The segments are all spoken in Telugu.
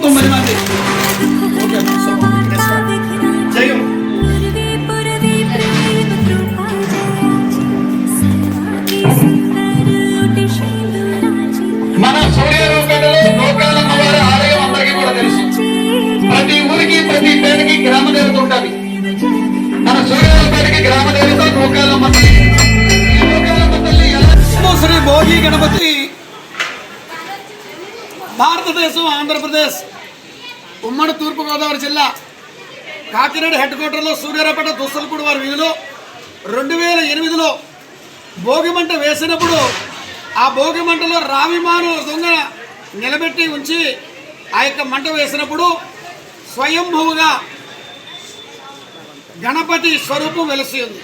自己。భారతదేశం ఆంధ్రప్రదేశ్ ఉమ్మడి తూర్పుగోదావరి జిల్లా కాకినాడ హెడ్ క్వార్టర్లో సూర్యారాపేట దుస్తలపూడి వారి వీధిలో రెండు వేల ఎనిమిదిలో భోగిమంట వేసినప్పుడు ఆ భోగిమంటలో రావిమాను దొంగ నిలబెట్టి ఉంచి ఆ యొక్క మంట వేసినప్పుడు స్వయంభూగా గణపతి స్వరూపం వెలిసి ఉంది.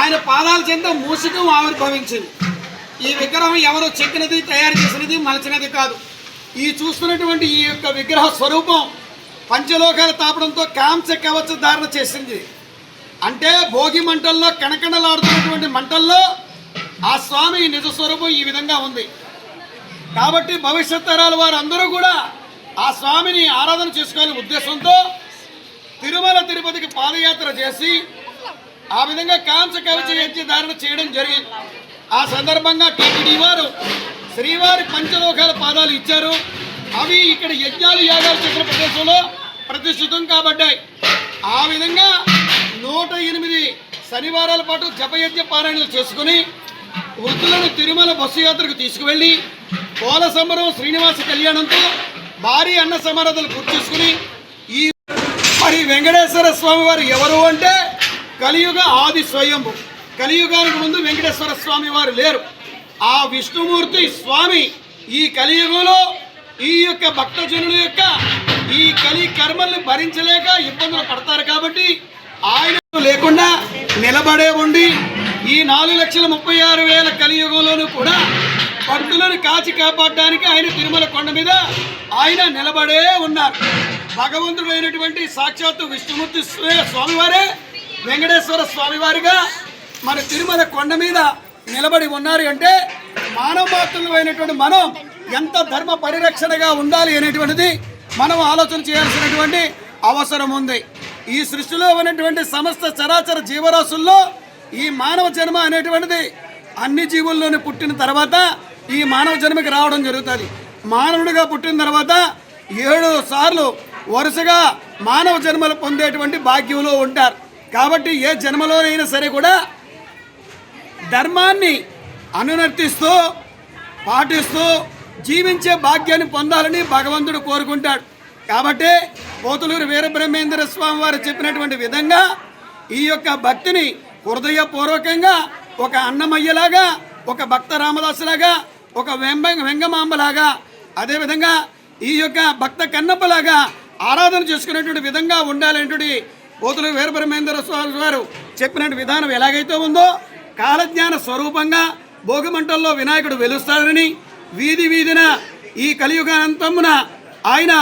ఆయన పాదాల చెంత మూసికం ఆవిర్భవించింది. ఈ విగ్రహం ఎవరు చెక్కినది తయారు చేసినది మలచినది కాదు. ఈ చూస్తున్నటువంటి ఈ యొక్క విగ్రహ స్వరూపం పంచలోకాలు తాపడంతో కాంస్య కవచ ధారణ చేసింది. అంటే భోగి మంటల్లో కణకణలాడుతున్నటువంటి మంటల్లో ఆ స్వామి నిజ స్వరూపం ఈ విధంగా ఉంది. కాబట్టి భవిష్యత్ తరాల వారందరూ కూడా ఆ స్వామిని ఆరాధన చేసుకోవాలనే ఉద్దేశంతో తిరుమల తిరుపతికి పాదయాత్ర చేసి ఆ విధంగా కాంస కవచ యజ్ఞ ధారణ చేయడం జరిగింది. ఆ సందర్భంగా టీటీడీ వారు శ్రీవారి పంచలోకాల పాదాలు ఇచ్చారు. అవి ఇక్కడ యజ్ఞాలు యాగాలు చేసిన ప్రదేశంలో ప్రతిష్ఠితం కాబడ్డాయి. ఆ విధంగా నూట ఎనిమిది శనివారాల పాటు జపయజ్ఞ పారాయణలు చేసుకుని వృద్ధులను తిరుమల బస్సు యాత్రకు తీసుకువెళ్ళి కోల సంబరం శ్రీనివాస కళ్యాణంతో భారీ అన్న సమారాధనలు పూర్తి చేసుకుని ఈ మరి వెంకటేశ్వర స్వామి వారు ఎవరు అంటే కలియుగ ఆది స్వయంభు. కలియుగానికి ముందు వెంకటేశ్వర స్వామి వారు లేరు. ఆ విష్ణుమూర్తి స్వామి ఈ కలియుగంలో ఈ యొక్క భక్తజనుల యొక్క ఈ కలి కర్మల్ని భరించలేక ఇబ్బందులు పడతారు కాబట్టి ఆయన లేకుండా నిలబడే ఉండి ఈ నాలుగు లక్షల ముప్పై ఆరు వేల కలియుగంలోనూ కూడా భక్తులను కాచి కాపాడడానికి ఆయన తిరుమల కొండ మీద ఆయన నిలబడే ఉన్నారు. భగవంతుడైనటువంటి సాక్షాత్తు విష్ణుమూర్తి స్వామివారే వెంకటేశ్వర స్వామివారిగా మన తిరుమల కొండ మీద నిలబడి ఉన్నారు అంటే మానవ మాత్రులు అయినటువంటి మనం ఎంత ధర్మ పరిరక్షణగా ఉండాలి అనేటువంటిది మనం ఆలోచన చేయాల్సినటువంటి అవసరం ఉంది. ఈ సృష్టిలో ఉన్నటువంటి సమస్త చరాచర జీవరాశుల్లో ఈ మానవ జన్మ అనేటువంటిది అన్ని జీవుల్లోనే పుట్టిన తర్వాత ఈ మానవ జన్మకి రావడం జరుగుతుంది. మానవుడిగా పుట్టిన తర్వాత ఏడు సార్లు వరుసగా మానవ జన్మలు పొందేటువంటి భాగ్యంలో ఉంటారు. కాబట్టి ఏ జన్మలోనైనా సరే కూడా ధర్మాన్ని అనునర్తిస్తూ పాటిస్తూ జీవించే భాగ్యాన్ని పొందాలని భగవంతుడు కోరుకుంటాడు. కాబట్టి పోతులూరు వీరబ్రహ్మేంద్ర స్వామి వారు చెప్పినటువంటి విధంగా ఈ యొక్క భక్తిని హృదయపూర్వకంగా ఒక అన్నమయ్యలాగా ఒక భక్త రామదాసులాగా ఒక వెంబ వెంగమాంబలాగా అదేవిధంగా ఈ యొక్క భక్త కన్నప్పలాగా ఆరాధన చేసుకునేటువంటి విధంగా ఉండాలనేటువంటి పోతులు వీరబ్రహ్మేంద్ర స్వామి వారు చెప్పినటువంటి విధానం ఎలాగైతే ఉందో కాలజ్ఞాన స్వరూపంగా భోగిమంటల్లో వినాయకుడు వెలుస్తాడని వీధి వీధిన ఈ కలియుగానంతమున ఆయన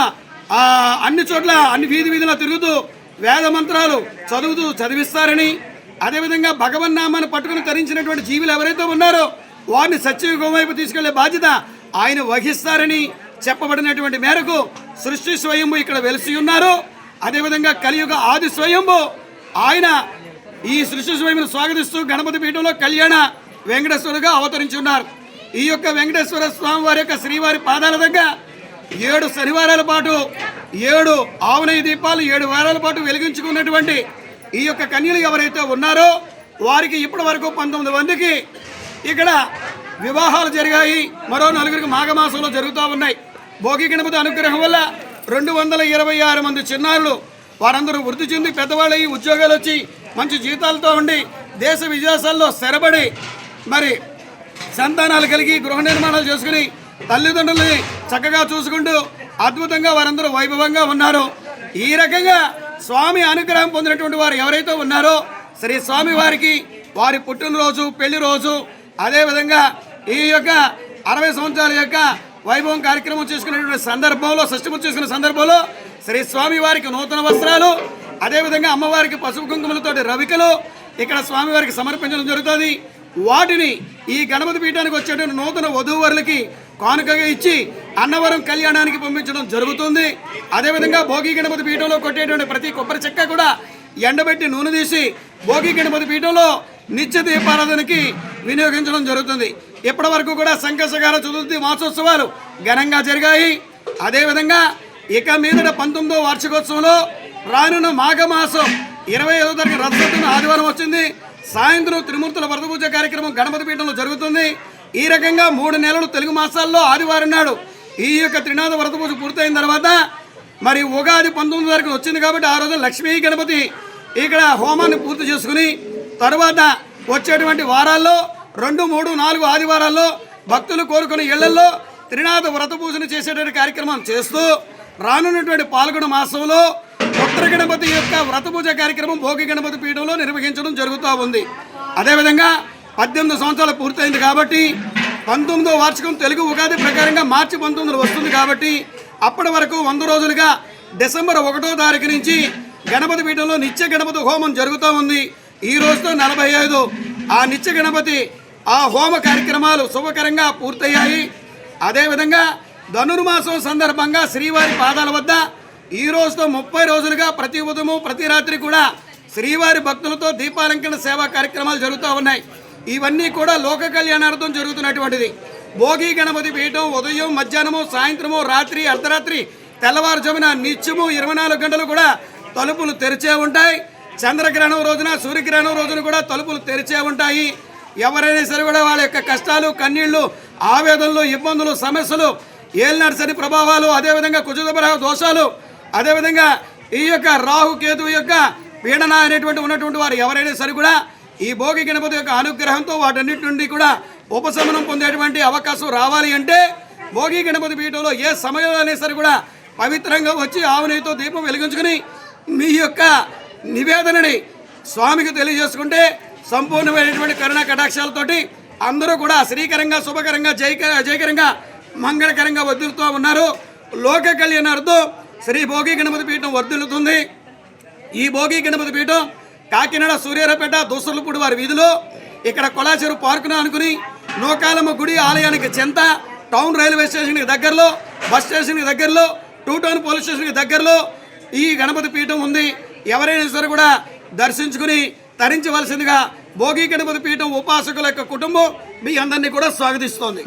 అన్ని చోట్ల అన్ని వీధి వీధిలో తిరుగుతూ వేద మంత్రాలు చదువుతూ చదివిస్తారని అదేవిధంగా భగవన్నామాన్ని పట్టుకుని తరించినటువంటి జీవులు ఎవరైతే ఉన్నారో వారిని సత్యయుగం వైపు తీసుకెళ్ళే బాధ్యత ఆయన వహిస్తారని చెప్పబడినటువంటి మేరకు సృష్టి స్వయంభు ఇక్కడ వెలిసి ఉన్నారు. అదేవిధంగా కలియుగ ఆది స్వయంభు ఆయన ఈ సృష్టి స్వామిని స్వాగతిస్తూ గణపతి పీఠంలో కళ్యాణ వెంకటేశ్వరుగా అవతరించి ఉన్నారు ఈ యొక్క వెంకటేశ్వర స్వామి వారి యొక్క శ్రీవారి పాదాల దగ్గర ఏడు శనివారాల పాటు ఏడు ఆవునయ దీపాలు ఏడు వారాల పాటు వెలిగించుకున్నటువంటి ఈ యొక్క కన్యలు ఎవరైతే ఉన్నారో వారికి ఇప్పటి వరకు పంతొమ్మిది మందికి ఇక్కడ వివాహాలు జరిగాయి. మరో నలుగురికి మాఘమాసంలో జరుగుతూ ఉన్నాయి. భోగి గణపతి అనుగ్రహం వల్ల రెండు వందల ఇరవై ఆరు మంది చిన్నారులు వారందరూ వృద్ధి చెంది పెద్దవాళ్ళయి ఉద్యోగాలు వచ్చి మంచి జీతాలతో ఉండి దేశ విదేశాల్లో స్థిరపడి మరి సంతానాలు కలిగి గృహ నిర్మాణాలు చేసుకుని తల్లిదండ్రులని చక్కగా చూసుకుంటూ అద్భుతంగా వారందరూ వైభవంగా ఉన్నారు. ఈ రకంగా స్వామి అనుగ్రహం పొందినటువంటి వారు ఎవరైతే ఉన్నారో శ్రీ స్వామి వారికి వారి పుట్టినరోజు పెళ్ళి రోజు అదేవిధంగా ఈ యొక్క అరవై సంవత్సరాల యొక్క వైభవం కార్యక్రమం చేసుకునేటువంటి సందర్భంలో షష్టిపూర్తి చేసుకునే సందర్భంలో శ్రీ స్వామి వారికి నూతన వస్త్రాలు అదేవిధంగా అమ్మవారికి పసుపు కుంకుమలతోటి రవికలు ఇక్కడ స్వామివారికి సమర్పించడం జరుగుతుంది. వాటిని ఈ గణపతి పీఠానికి వచ్చేటువంటి నూతన వధూవరులకి కానుకగా ఇచ్చి అన్నవరం కళ్యాణానికి పంపించడం జరుగుతుంది. అదేవిధంగా భోగి గణపతి పీఠంలో కొట్టేటువంటి ప్రతి కొబ్బరి చెక్క కూడా ఎండబెట్టి నూనె తీసి భోగి గణపతి పీఠంలో నిత్య దీపారాధనకి వినియోగించడం జరుగుతుంది. ఇప్పటి వరకు కూడా సంకసగార చతుర్థి మాసోత్సవాలు ఘనంగా జరిగాయి. అదేవిధంగా ఇక మీదట పంతొమ్మిదో వార్షికోత్సవంలో రానున్న మాఘమాసం ఇరవై ఐదో తారీఖు రథసప్తమి ఆదివారం వచ్చింది. సాయంత్రం త్రిమూర్తుల వరద పూజ కార్యక్రమం గణపతి పీఠంలో జరుగుతుంది. ఈ రకంగా మూడు నెలలు తెలుగు మాసాల్లో ఆదివారం నాడు ఈ యొక్క త్రినాథ వరద పూజ పూర్తయిన తర్వాత మరి ఉగాది పంతొమ్మిది తారీఖున వచ్చింది కాబట్టి ఆ రోజు లక్ష్మీ గణపతి ఇక్కడ హోమాన్ని పూర్తి చేసుకుని తర్వాత వచ్చేటువంటి వారాల్లో రెండు మూడు నాలుగు ఆదివారాల్లో భక్తులు కోరుకునే ఇళ్ళలో త్రినాథ వ్రత పూజను చేసేటువంటి కార్యక్రమం చేస్తూ రానున్నటువంటి పాల్గొన మాసంలో ఉత్తర గణపతి యొక్క వ్రత పూజ కార్యక్రమం భోగి గణపతి పీఠంలో నిర్వహించడం జరుగుతూ ఉంది. అదేవిధంగా పద్దెనిమిది సంవత్సరాలు పూర్తయింది కాబట్టి పంతొమ్మిదో వార్షికం తెలుగు ఉగాది ప్రకారంగా మార్చి పంతొమ్మిది వస్తుంది కాబట్టి అప్పటి వరకు వంద రోజులుగా డిసెంబర్ ఒకటో తారీఖు నుంచి గణపతి పీఠంలో నిత్య గణపతి హోమం జరుగుతూ ఉంది. ఈ రోజుతో నలభై ఐదు. ఆ నిత్య గణపతి ఆ హోమ కార్యక్రమాలు శుభకరంగా పూర్తయ్యాయి. అదేవిధంగా ధనుర్మాసం సందర్భంగా శ్రీవారి పాదాల వద్ద ఈ రోజుతో ముప్పై రోజులుగా ప్రతి ఉదయము ప్రతి రాత్రి కూడా శ్రీవారి భక్తులతో దీపాలంకరణ సేవా కార్యక్రమాలు జరుగుతూ ఉన్నాయి. ఇవన్నీ కూడా లోక కళ్యాణార్థం జరుగుతున్నటువంటిది. భోగి గణపతి పీఠం ఉదయం మధ్యాహ్నము సాయంత్రము రాత్రి అర్ధరాత్రి తెల్లవారుజామున నిత్యము ఇరవై నాలుగు గంటలు కూడా తలుపులు తెరిచే ఉంటాయి. చంద్రగ్రహణం రోజున సూర్యగ్రహణం రోజున కూడా తలుపులు తెరిచే ఉంటాయి. ఎవరైనా సరే కూడా వాళ్ళ యొక్క కష్టాలు కన్నీళ్ళు ఆవేదనలు ఇబ్బందులు సమస్యలు ఏలినర్సరి ప్రభావాలు అదేవిధంగా కుజుదబరహ దోషాలు అదేవిధంగా ఈ యొక్క రాహు కేతు యొక్క పీడన అనేటువంటి ఉన్నటువంటి వారు ఎవరైనా సరే కూడా ఈ భోగి గణపతి యొక్క అనుగ్రహంతో వాటన్నిటి నుండి కూడా ఉపశమనం పొందేటువంటి అవకాశం రావాలి అంటే భోగి గణపతి పీఠంలో ఏ సమయంలో అయినా సరే కూడా పవిత్రంగా వచ్చి ఆవునేతో దీపం వెలిగించుకుని మీ యొక్క నివేదనని స్వామికి తెలియజేసుకుంటే సంపూర్ణమైనటువంటి కరుణ కటాక్షాలతోటి అందరూ కూడా శ్రీకరంగా శుభకరంగా జయక జయకరంగా మంగళకరంగా వదులుతూ ఉన్నారు. లోక కళ్యాణార్థం శ్రీ భోగి గణపతి పీఠం వర్ధిల్లుతుంది. ఈ భోగి గణపతి పీఠం కాకినాడ సూర్యారపేట దూసర్లపూడి వారి వీధిలో ఇక్కడ కొలాచెరు పార్కును అనుకుని నూకాలమ్మ గుడి ఆలయానికి చెంత టౌన్ రైల్వే స్టేషన్కి దగ్గరలో బస్ స్టేషన్కి దగ్గరలో టూ టౌన్ పోలీస్ స్టేషన్కి దగ్గరలో ఈ గణపతి పీఠం ఉంది. ఎవరైనా సరే కూడా దర్శించుకుని తరించవలసిందిగా భోగి గణపతి పీఠం ఉపాసకుల యొక్క కుటుంబం మీ అందరినీ కూడా స్వాగతిస్తోంది.